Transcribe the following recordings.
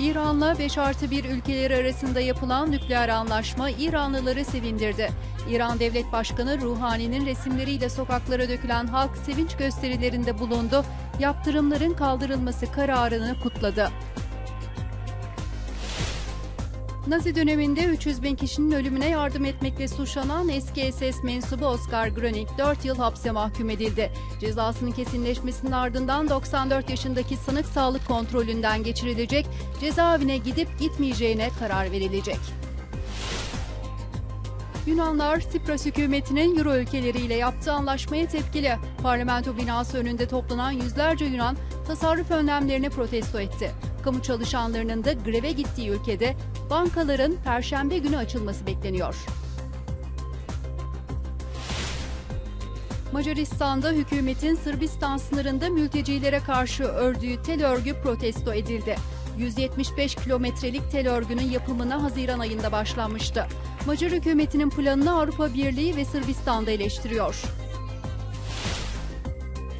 İran'la 5 artı 1 ülkeleri arasında yapılan nükleer anlaşma İranlıları sevindirdi. İran Devlet Başkanı Ruhani'nin resimleriyle sokaklara dökülen halk sevinç gösterilerinde bulundu. Yaptırımların kaldırılması kararını kutladı. Nazi döneminde 300 bin kişinin ölümüne yardım etmekle suçlanan eski SS mensubu Oscar Gröning 4 yıl hapse mahkum edildi. Cezasının kesinleşmesinin ardından 94 yaşındaki sanık sağlık kontrolünden geçirilecek, cezaevine gidip gitmeyeceğine karar verilecek. Yunanlar, Sipras hükümetinin Euro ülkeleriyle yaptığı anlaşmaya tepkili. Parlamento binası önünde toplanan yüzlerce Yunan tasarruf önlemlerini protesto etti. Kamu çalışanlarının da greve gittiği ülkede bankaların perşembe günü açılması bekleniyor. Macaristan'da hükümetin Sırbistan sınırında mültecilere karşı ördüğü tel örgü protesto edildi. 175 kilometrelik tel örgünün yapımına Haziran ayında başlanmıştı. Macar hükümetinin planını Avrupa Birliği ve Sırbistan'da eleştiriyor.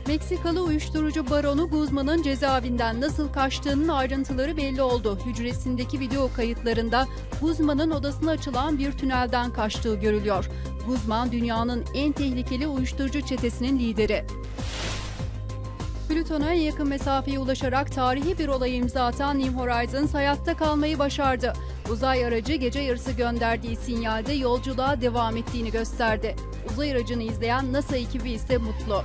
Meksikalı uyuşturucu baronu Guzman'ın cezaevinden nasıl kaçtığının ayrıntıları belli oldu. Hücresindeki video kayıtlarında Guzman'ın odasına açılan bir tünelden kaçtığı görülüyor. Guzman dünyanın en tehlikeli uyuşturucu çetesinin lideri. Plüton'a yakın mesafeye ulaşarak tarihi bir olaya imza atan New Horizons hayatta kalmayı başardı. Uzay aracı gece yarısı gönderdiği sinyalde yolculuğa devam ettiğini gösterdi. Uzay aracını izleyen NASA ekibi ise mutlu.